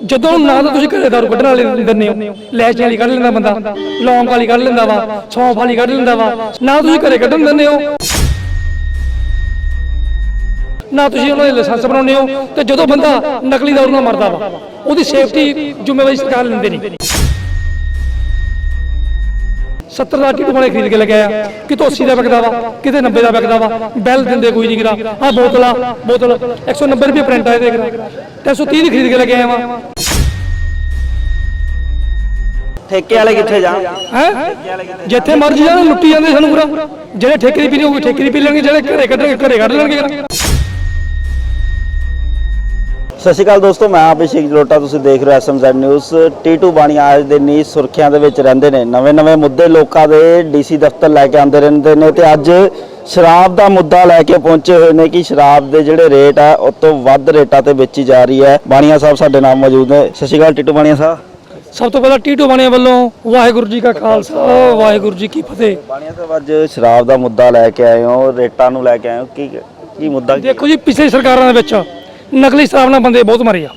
ਜਦੋਂ ਨਾ ਤਾਂ ਤੁਸੀਂ ਘਰੇ ਦਾਰੂ ਕੱਢਣ ਵਾਲੇ ਦਿੰਦੇ ਹੋ, ਲੈਸ ਵਾਲੀ ਕੱਢ ਲੈਂਦਾ ਬੰਦਾ, ਲੌਂਗ ਵਾਲੀ ਕੱਢ ਲੈਂਦਾ ਵਾ, ਸੌਂਫ ਵਾਲੀ ਕੱਢ ਲੈਂਦਾ ਵਾ, ਨਾ ਤੁਸੀਂ ਘਰੇ ਕੱਢਣ ਦਿੰਦੇ ਹੋ। ਨਾ ਤੁਸੀਂ ਉਹਨਾਂ ਦੇ ਲਾਇਸੈਂਸ ਬਣਾਉਂਦੇ ਹੋ ਤੇ ਜਦੋਂ ਬੰਦਾ ਨਕਲੀ ਦਾਰੂ ਨਾਲ ਮਰਦਾ ਵਾ, ਉਹਦੀ ਸੇਫਟੀ ਜ਼ਿੰਮੇਵਾਰੀ ਸਰਕਾਰ ਲੈਂਦੇ ਨਹੀਂ 70 ਦਾ ਟਿਕਟ ਵਾਲੇ ਖਰੀਦ ਕੇ ਲਗਾਇਆ ਕਿਤੋਂ 80 ਦਾ ਵਿਕਦਾ ਵਾ? ਕਿਤੇ 90 ਦਾ ਵਿਕਦਾ ਵਾ? ਬੈਲ ਦਿੰਦੇ ਕੋਈ ਨਹੀਂ ਕਰਾ ਆ ਬੋਤਲ ਆ ਬੋਤਲ। 190 ਰੁਪਏ ਪ੍ਰਿੰਟ ਆਏ ਦੇਖ ਰਾ 330 ਦੀ ਖਰੀਦ ਕੇ ਲਗਾਇਆ ਵਾ। ਠੇਕੇ ਵਾਲੇ ਕਿੱਥੇ ਜਾਣ? ਹੈ? ਜਿੱਥੇ ਮਰਜ਼ੀ ਜਾਣ ਲੁੱਟੀ ਜਾਂਦੇ ਸਾਨੂੰ ਪੂਰਾ। ਜਿਹੜੇ ਠੇਕੇ ਦੀ ਪੀਣੀ ਹੋਊਗੀ ਠੇਕੇ ਦੀ ਪੀ ਲੈਣਗੇ ਜਿਹੜੇ ਘਰੇ ਕੱਢਣਗੇ ਘਰੇ ਕੱਢ ਲੈਣਗੇ। ਸਤਿ ਸ਼੍ਰੀ ਅਕਾਲ ਦੋਸਤੋ ਮੈਂ ਅਭਿਸ਼ੇਕ ਜਲੋਟਾ ਤੁਸੀਂ ਦੇਖ ਰਹੇ ਹੋ ਐਸਐਮਜ਼ੈਡ ਨਿਊਜ਼। T2 ਬਾਣੀਆਂ ਅੱਜ ਦੇ ਨੀ ਸੁਰਖੀਆਂ ਦੇ ਵਿੱਚ ਰਹਿੰਦੇ ਨੇ। ਨਵੇਂ-ਨਵੇਂ ਮੁੱਦੇ ਲੋਕਾਂ ਦੇ ਡੀਸੀ ਦਫ਼ਤਰ ਲੈ ਕੇ ਆਉਂਦੇ ਰਹਿੰਦੇ ਨੇ ਤੇ ਅੱਜ ਸ਼ਰਾਬ ਦਾ ਮੁੱਦਾ ਲੈ ਕੇ ਪਹੁੰਚੇ ਹੋਏ ਨੇ ਕਿ ਸ਼ਰਾਬ ਦੇ ਜਿਹੜੇ ਰੇਟ ਆ ਉਸ ਤੋਂ ਵੱਧ ਰੇਟਾਂ ਤੇ ਵੇਚੀ ਜਾ ਰਹੀ ਹੈ। ਬਾਣੀਆਂ ਸਾਹਿਬ ਸਾਡੇ ਨਾਲ ਮੌਜੂਦ ਨੇ। ਸਤਿ ਸ਼੍ਰੀ ਅਕਾਲ ਟੀਟੂ ਬਾਣੀਆਂ ਸਾਹਿਬ। ਸਭ ਤੋਂ ਪਹਿਲਾਂ ਟੀਟੋ ਬਾਣੇ ਵੱਲੋਂ ਵਾਹਿਗੁਰੂ ਜੀ ਕਾ ਖਾਲਸਾ ਵਾਹਿਗੁਰੂ ਜੀ ਕੀ ਫਤਿਹ। ਬਾਣੀਆਂ ਸਾਹਿਬ ਅੱਜ ਸ਼ਰਾਬ ਦਾ ਮੁੱਦਾ ਲੈ ਕੇ ਆਏ ਹੋ ਰੇਟਾਂ ਨੂੰ ਲੈ ਕੇ ਆਏ ਹੋ। ਕੀ ਕੀ ਮੁੱਦਾ? ਦੇਖੋ ਜੀ ਪਿਛਲੇ ਸਰਕਾਰਾਂ ਦੇ ਵਿੱਚ ਨਕਲੀ ਸ਼ਰਾਬ ਨਾਲ ਬੰਦੇ ਬਹੁਤ ਮਰੇ ਆ।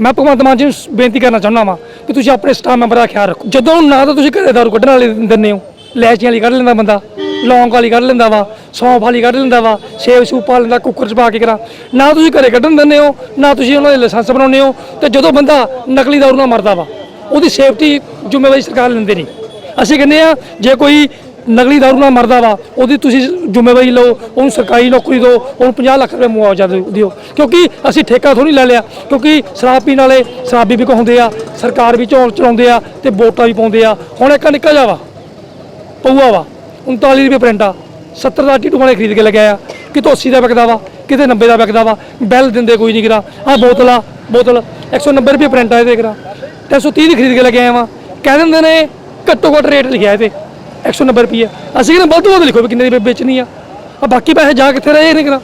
ਮੈਂ ਭਗਵੰਤ ਮਾਨ ਜੀ ਨੂੰ ਬੇਨਤੀ ਕਰਨਾ ਚਾਹੁੰਦਾ ਵਾਂ ਕਿ ਤੁਸੀਂ ਆਪਣੇ ਸਟਾਫ ਮੈਂਬਰਾਂ ਦਾ ਖਿਆਲ ਰੱਖੋ। ਜਦੋਂ ਨਾ ਤਾਂ ਤੁਸੀਂ ਘਰੇ ਦਾਰੂ ਕੱਢਣ ਵਾਲੇ ਦਿੰਦੇ ਹੋ। ਲੈਚੀਆਂ ਵਾਲੀ ਕੱਢ ਲੈਂਦਾ ਬੰਦਾ, ਲੌਂਗ ਵਾਲੀ ਕੱਢ ਲੈਂਦਾ ਵਾ, ਸੌਂਫ ਵਾਲੀ ਕੱਢ ਲੈਂਦਾ ਵਾ ਸੇਵ ਸੂਪ ਪਾ ਲੈਂਦਾ, ਕੁੱਕਰ 'ਚ ਪਾ ਕੇ ਕਰਾ। ਨਾ ਤੁਸੀਂ ਘਰੇ ਕੱਢਣ ਦਿੰਦੇ ਹੋ, ਨਾ ਤੁਸੀਂ ਉਹਨਾਂ ਦੇ ਲਾਇਸੈਂਸ ਬਣਾਉਂਦੇ ਹੋ ਤੇ ਜਦੋਂ ਬੰਦਾ ਨਕਲੀ ਦਾਰੂ ਨਾਲ ਮਰਦਾ ਵਾ, ਉਹਦੀ ਸੇਫਟੀ ਜ਼ਿੰਮੇਵਾਰੀ ਸਰਕਾਰ ਲੈਂਦੇ ਨਹੀਂ। ਅਸੀਂ ਕਹਿੰਦੇ ਆ ਜੇ ਕੋਈ ਨਕਲੀ ਦਾਰੂ ਨਾਲ ਮਰਦਾ ਵਾ, ਉਹਦੀ ਤੁਸੀਂ ਜ਼ਿੰਮੇਵਾਰੀ ਲਓ, ਉਹਨੂੰ ਸਰਕਾਰੀ ਨੌਕਰੀ ਦਿਓ, ਉਹਨੂੰ 50 ਲੱਖ ਰੁਪਏ ਮੁਆਵਜ਼ਾ ਦਿਓ ਦਿਓ। ਕਿਉਂਕਿ ਅਸੀਂ ਠੇਕਾ ਥੋੜੀ ਲੈ ਲਿਆ, ਕਿਉਂਕਿ ਸ਼ਰਾਬ ਪੀਣ ਵਾਲੇ ਸ਼ਰਾਬੀ ਵੀ ਕਹਾਉਂਦੇ ਆ, ਸਰਕਾਰ ਵੀ ਚੌਲ ਚਲਾਉਂਦੇ ਆ ਤੇ ਵੋਟਾਂ ਵੀ ਪਾਉਂਦੇ ਆ। ਹੁਣ ਇੱਕ ਨਿੱਕਾ ਜਿਹਾ ਵਾ ਪਊਆ ਵਾ 39 ਰੁਪਏ ਪ੍ਰਿੰਟ ਆ 70 ਦਾ ਟੀਟੂ ਵਾਲੇ ਖਰੀਦ ਕੇ ਲਗਾਇਆ ਕਿਤੋਂ 80 ਦਾ ਵਿਕਦਾ ਵਾ, ਕਿਤੇ 90 ਦਾ ਵਿਕਦਾ ਵਾ, ਬੈਲ ਦਿੰਦੇ ਕੋਈ ਨਹੀਂ ਕਰਾ ਆ ਬੋਤਲ ਆ, ਬੋਤਲ 190 ਰੁਪਏ ਪ੍ਰਿੰਟ ਆ ਇਹਦੇ ਕਰਾ 330 ਦੀ ਖਰੀਦ ਕੇ ਲਗਾਇਆ ਵਾ। ਕਹਿ ਦਿੰਦੇ ਨੇ ਘੱਟੋ ਘੱਟ ਰੇਟ ਲਿਖਿਆ ਇਹਦੇ। 190 ਰੁਪਏ ਅਸੀਂ ਕਹਿੰਦੇ ਵੱਧ ਤੋਂ ਵੱਧ ਲਿਖੋ ਵੀ ਕਿੰਨੇ ਦੀ ਵੇਚਣੀ ਆ। ਆ ਬਾਕੀ ਪੈਸੇ ਜਾ ਕਿੱਥੇ ਰਹੇ ਨੇ ਕਰਾ।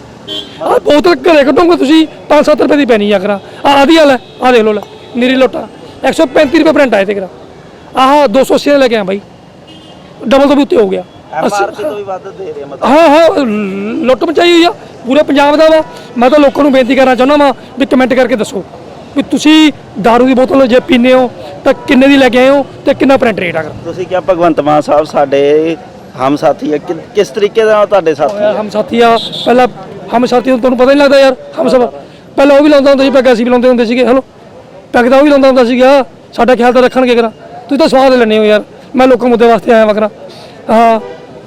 ਆ ਬੋਤਲ ਘਰੇ ਕੱਢੋਗੇ ਤੁਸੀਂ 5-7 ਰੁਪਏ ਦੀ ਪੈਣੀ ਆ ਕਰਾ। ਆ ਆਦੀ ਵਾਲਾ ਆ ਦੇਖ ਲਓ ਲੈ ਨੀਰੀ ਲੋਟਾ। 135 ਰੁਪਏ ਪ੍ਰਿੰਟ ਆਏ ਤੇ ਕਰਾ। ਆਹ 280 ਦਾ ਲੈ ਕੇ ਆ ਬਾਈ। ਡਬਲ ਤੋਂ ਵੀ ਉੱਤੇ ਹੋ ਗਿਆ। MRP ਤੋਂ ਵੀ ਵੱਧ ਦੇ ਰਹੇ ਮਤਲਬ। ਹਾਂ ਹਾਂ ਲ- ਲੁੱਟ ਮਚਾਈ ਹੋਈ ਆ। ਪੂਰੇ ਪੰਜਾਬ ਦਾ ਵਾ। ਮੈਂ ਤਾਂ ਲੋਕਾਂ ਨੂੰ ਬੇਨਤੀ ਕਰਨਾ ਚਾਹੁੰਦਾ ਵਾਂ ਵੀ ਕਮੈਂਟ ਕਰਕੇ ਦੱਸੋ। ਵੀ ਤੁਸੀਂ दारू ਦੀ ਬੋਤਲ ਜੇ ਪੀਂਦੇ ਹੋ ਤਾਂ ਕਿੰਨੇ ਦੀ ਲੈ ਕੇ ਆਏ ਹੋ ਤੇ ਕਿੰਨਾ ਪ੍ਰਿੰਟ ਰੇਟ ਆ ਕਰ ਤੁਸੀਂ ਕਿਹਾ ਭਗਵੰਤ ਮਾਨ ਸਾਹਿਬ ਸਾਡੇ ਹਮ ਸਾਥੀ ਹੈ। ਕਿ- ਕਿਸ ਤਰੀਕੇ ਦਾ ਤੁਹਾਡੇ ਸਾਥੀ ਹੈ? ਹਮ ਸਾਥੀ ਆ। ਪਹਿਲਾਂ ਹਮ ਸਾਥੀ ਨੂੰ ਤੁਹਾਨੂੰ ਪਤਾ ਨਹੀਂ ਲੱਗਦਾ ਯਾਰ ਹਮ ਸਭ ਪਹਿਲਾਂ ਉਹ ਵੀ ਲਾਉਂਦਾ ਹੁੰਦਾ ਸੀ ਪੈਗ ਅਸੀਂ ਵੀ ਲਾਉਂਦੇ ਹੁੰਦੇ ਸੀਗੇ ਹਲੋ। ਪੈਗ ਤਾਂ ਉਹ ਵੀ ਲਾਉਂਦਾ ਹੁੰਦਾ ਸੀਗਾ ਸਾਡਾ ਖਿਆਲ ਤਾਂ ਰੱਖਣਗੇ ਕਰਾ। ਤੁਸੀਂ ਤਾਂ ਸਵਾਦ ਲੈਣੇ ਹੋ ਯਾਰ। ਮੈਂ ਲੋਕਾਂ ਮੁੱਦੇ ਵਾਸਤੇ ਆਇਆ ਵਕਰਾ ਹਾਂ।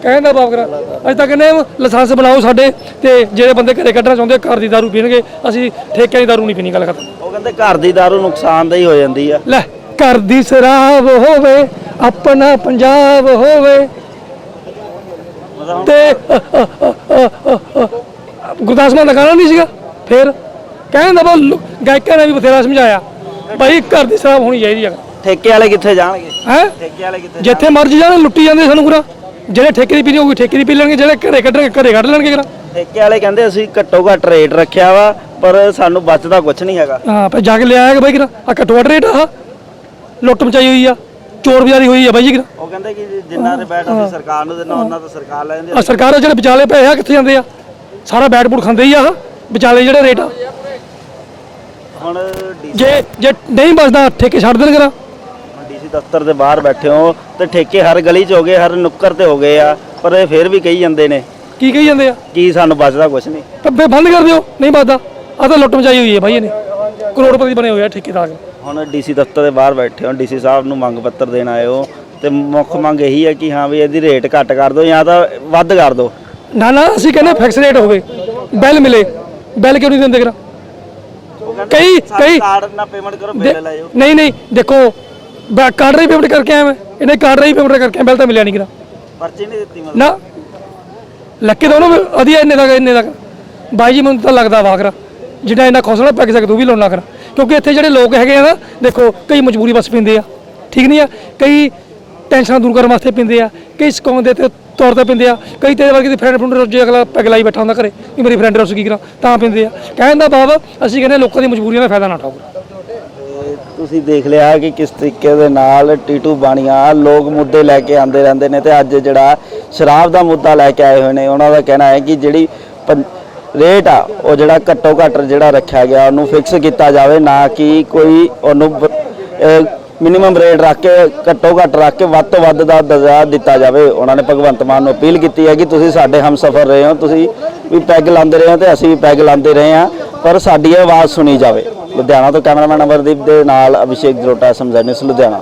ਕਹਿੰਦਾ ਬਾਪ ਕਰਾ। ਅੱਜ ਤਾਂ ਕਹਿੰਦੇ ਲਾਇਸੈਂਸ ਬਣਾਓ ਸਾਡੇ ਤੇ ਜਿਹੜੇ ਬੰਦੇ ਘਰੇ ਕੱਢਣਾ ਚਾਹੁੰਦੇ ਘਰ ਦੀ ਦਾਰੂ ਪੀਣਗੇ। ਅਸੀਂ ਠੇਕਿਆਂ ਦੀ ਦਾਰੂ ਨਹੀਂ ਪੀਣੀ ਗੱਲ ਖਤਮ। ਉਹ ਕਹਿੰਦੇ ਘਰ ਦੀ ਦਾਰੂ ਨੁਕਸਾਨਦੇਹੀ ਹੋ ਜਾਂਦੀ ਆ। ਲੈ ਘਰ ਦੀ ਸ਼ਰਾਬ ਹੋਵੇ ਆਪਣਾ ਪੰਜਾਬ ਹੋਵੇ। ਤੇ ਗੁਰਦਾਸ ਮਾਨ ਦਾ ਗਾਣਾ ਨਹੀਂ ਸੀਗਾ? ਫਿਰ ਕਹਿੰਦਾ ਬਾ ਗਾਇਕਾਂ ਨੇ ਵੀ ਬਥੇਰਾ ਸਮਝਾਇਆ ਭਾਈ ਘਰ ਦੀ ਸ਼ਰਾਬ ਹੋਣੀ ਚਾਹੀਦੀ ਹੈ ਠੇਕੇ ਵਾਲੇ ਕਿੱਥੇ ਜਾਣਗੇ? ਹੈ? ਠੇਕੇ ਵਾਲੇ ਕਿੱਥੇ ਜਿੱਥੇ ਮਰਜ਼ੀ ਜਾਣ ਲੁੱਟੀ ਜਾਂਦੇ ਸਾਨੂੰ ਪੂਰਾ। ਜਿਹੜੇ ਠੇਕੇ ਦੀ ਪੀਣੀ ਹੋਊਗੀ ਠੇਕੇ ਦੀ ਪੀ ਲੈਣਗੇ ਜਿਹੜੇ ਘਰੇ ਕੱਢਣਗੇ ਘਰੇ ਕੱਢ ਲੈਣਗੇ ਕਰਾ ਠੇਕੇ ਵਾਲੇ ਕਹਿੰਦੇ ਅਸੀਂ ਘੱਟੋ ਘੱਟ ਰੇਟ ਰੱਖਿਆ ਵਾ ਪਰ ਸਾਨੂੰ ਬਚਦਾ ਕੁਝ ਨਹੀਂ ਹੈਗਾ। ਹਾਂ ਫਿਰ ਜਾ ਕੇ ਲਿਆਇਆ ਕਿ ਬਾਈ ਕਰਾ ਆ ਘੱਟੋ ਘੱਟ ਰੇਟ ਆ ਲੁੱਟ ਮਚਾਈ ਹੋਈ ਆ ਚੋਰ ਬਜ਼ਾਰੀ ਹੋਈ ਆ ਬਾਈ ਜੀ ਕਰਾ ਉਹ ਕਹਿੰਦੇ ਕਿ ਜਿੰਨਾ ਦੇ ਬੈਠ ਅਸੀਂ ਸਰਕਾਰ ਨੂੰ ਦੇਣਾ ਉਹਨਾਂ ਤੋਂ ਸਰਕਾਰ ਲੈ ਜਾਂਦੀ ਆ। ਸਰਕਾਰਾਂ ਜਿਹੜੇ ਵਿਚਾਲੇ ਪੈਸੇ ਆ ਕਿੱਥੇ ਜਾਂਦੇ ਆ? ਸਾਰਾ ਬੈਟ ਬੂਟ ਖਾਂਦੇ ਹੀ ਆ ਵਿਚਾਲੇ ਜਿਹੜੇ ਰੇਟ ਆ। ਹੁਣ ਜੇ ਜੇ ਨਹੀਂ ਬਚਦਾ ਠੇਕੇ ਛੱਡ ਦੇਣ ਕਰਾ ਡੀਸੀ ਦਫ਼ਤਰ ਦੇ ਬਾਹਰ ਬੈਠੇ ਹੋ ਤੇ ਠੇਕੇ ਹਰ ਗਲੀ 'ਚ ਹੋ ਗਏ ਹਰ ਨੁੱਕਰ ਤੇ ਹੋ ਗਏ ਆ ਪਰ ਇਹ ਫਿਰ ਵੀ ਕਹੀ ਜਾਂਦੇ ਨੇ। ਕੀ ਕਹੀ ਜਾਂਦੇ ਆ? ਕਿ ਸਾਨੂੰ ਬਚਦਾ ਕੁਝ ਨਹੀਂ। ਤਾਂ ਫੇ ਬੰਦ ਕਰ ਦਿਓ ਨਹੀਂ ਬਚਦਾ। ਆ ਤਾਂ ਲੁੱਟ ਮਚਾਈ ਹੋਈ ਹੈ ਬਾਈ ਇਹਨੇ। ਕਰੋੜਪਤੀ ਬਣੇ ਹੋਏ ਆ ਠੇਕੇਦਾਰ। ਹੁਣ ਡੀਸੀ ਦਫ਼ਤਰ ਦੇ ਬਾਹਰ ਬੈਠੇ ਹੋ ਡੀਸੀ ਸਾਹਿਬ ਨੂੰ ਮੰਗ ਪੱਤਰ ਦੇਣ ਆਏ ਹੋ ਤੇ ਮੁੱਖ ਮੰਗ ਇਹੀ ਹੈ ਕਿ ਹਾਂ ਵੀ ਇਹਦੀ ਰੇਟ ਘੱਟ ਕਰ ਦਿਓ ਜਾਂ ਤਾਂ ਵੱਧ ਕਰ ਦਿਓ। ਨਾ ਨਾ ਅਸੀਂ ਕਹਿੰਦੇ ਫਿਕਸ ਰੇਟ ਹੋਵੇ ਬਿੱਲ ਮਿਲੇ ਬਿੱਲ ਕਿਉਂ ਨਹੀਂ ਦਿੰਦੇ ਕਰਾ ਕਈ ਕਈ ਕਾਰਡ ਨਾਲ ਪੇਮੈਂਟ ਕਰੋ ਦੇ- ਨਹੀਂ ਨਹੀਂ ਦੇਖੋ ਬਾ- ਕਾਰਡ ਰਾਹੀਂ ਪੇਮੈਂਟ ਕਰਕੇ ਆਇਆ ਮੈਂ। ਇਹਨੇ ਕਾਰਡ ਰਾਹੀਂ ਪੇਮੈਂਟ ਕਰਕੇ ਬਿੱਲ ਤਾਂ ਮਿਲਿਆ ਨਹੀਂ ਕਰਾ ਪਰਚੀ ਨਹੀਂ ਦਿੱਤੀ ਮਤਲਬ? ਨਾ। ਲੱਕੇ ਤਾਂ ਉਹਨੂੰ ਵਧੀਆ ਇੰਨੇ ਤੱਕ ਇੰਨੇ ਤੱਕ। ਬਾਈ ਜੀ ਮੈਨੂੰ ਤਾਂ ਲੱਗਦਾ ਵਾਕਰ ਜਿਹੜਾ ਇੰਨਾ ਖੌਸਲਾ ਪੈ ਸਕਦਾ ਉਹ ਵੀ ਲਾਉਣਾ ਕਰ ਕਿਉਂਕਿ ਇੱਥੇ ਜਿਹੜੇ ਲੋਕ ਹੈਗੇ ਆ ਨਾ ਦੇਖੋ ਕਈ ਮਜਬੂਰੀ ਬਸ ਪੀਂਦੇ ਆ। ਠੀਕ ਨਹੀਂ ਆ? ਕਈ ਟੈਨਸ਼ਨਾਂ ਦੂਰ ਕਰਨ ਵਾਸਤੇ ਪੀਂਦੇ ਆ। ਕਈ ਸਕਾਉਣ ਦੇ ਤੇ ਤੌਰ ਤੇ ਪੀਂਦੇ ਆ। ਕਈ ਤੇਰੇ ਵਰਗੇ ਦੀ ਫਰੈਂਡ ਫਰੁੰਡ ਰੋਜੇ ਅਗਲਾ ਪੈਗ ਲਾਈ ਬੈਠਾ ਹੁੰਦਾ ਘਰੇ। ਕਿ ਮੇਰੀ ਫਰੈਂਡ ਰੁੱਸ ਗਈ ਕਰਾਂ ਤਾਂ ਪੀਂਦੇ ਆ। ਕਹਿਣ ਦਾ ਭਾਵ ਅਸੀਂ ਕਹਿੰਦੇ ਲੋਕਾਂ ਦੀ ਮਜਬੂਰੀਆਂ ਦਾ ਫਾਇਦਾ ਨਾ ਉਠਾਓ। ਤੇ ਤੁਸੀਂ ਦੇਖ ਲਿਆ ਕਿ ਕਿਸ ਤਰੀਕੇ ਦੇ ਨਾਲ ਟੀਟੂ ਬਾਣੀਆਂ ਲੋਕ ਮੁੱਦੇ ਲੈ ਕੇ ਆਉਂਦੇ ਰਹਿੰਦੇ ਨੇ ਤੇ ਅੱਜ ਜਿਹੜਾ ਸ਼ਰਾਬ ਦਾ ਮੁੱਦਾ ਲੈ ਕੇ ਆਏ ਹੋਏ ਨੇ, ਉਹਨਾਂ ਦਾ ਕਹਿਣਾ ਹੈ ਕਿ ਜਿਹੜੀ ਪੰ- ਰੇਟ ਆ, ਉਹ ਜਿਹੜਾ ਘੱਟੋ ਘੱਟ ਜਿਹੜਾ ਰੱਖਿਆ ਗਿਆ, ਉਹਨੂੰ ਫਿਕਸ ਕੀਤਾ ਜਾਵੇ, ਨਾ ਕਿ ਕੋਈ ਉਹਨੂੰ ਮਿਨੀਮਮ ਰੇਟ ਰੱਖ ਕੇ, ਘੱਟੋ ਘੱਟ ਰੱਖ ਕੇ ਵੱਧ ਤੋਂ ਵੱਧ ਦਾ ਦਰਜਾ ਦਿੱਤਾ ਜਾਵੇ। ਉਹਨਾਂ ਨੇ ਭਗਵੰਤ ਮਾਨ ਨੂੰ ਅਪੀਲ ਕੀਤੀ ਹੈ ਕਿ ਤੁਸੀਂ ਸਾਡੇ ਹਮਸਫਰ ਰਹੇ ਹੋ, ਤੁਸੀਂ ਵੀ ਪੈਗ ਲਾਉਂਦੇ ਰਹੇ ਹੋ ਤੇ ਅਸੀਂ ਵੀ ਪੈਗ ਲਾਉਂਦੇ ਰਹੇ ਹਾਂ, ਪਰ ਸਾਡੀ ਆਵਾਜ਼ ਸੁਣੀ ਜਾਵੇ। ਲੁਧਿਆਣਾ ਤੋਂ ਕੈਮਰਾਮੈਨ ਅਮਰਦੀਪ ਦੇ ਨਾਲ ਅਭਿਸ਼ੇਕ ਜਲੋਟਾ ਸਮਝਾ ਨਿਊਜ਼ ਲੁਧਿਆਣਾ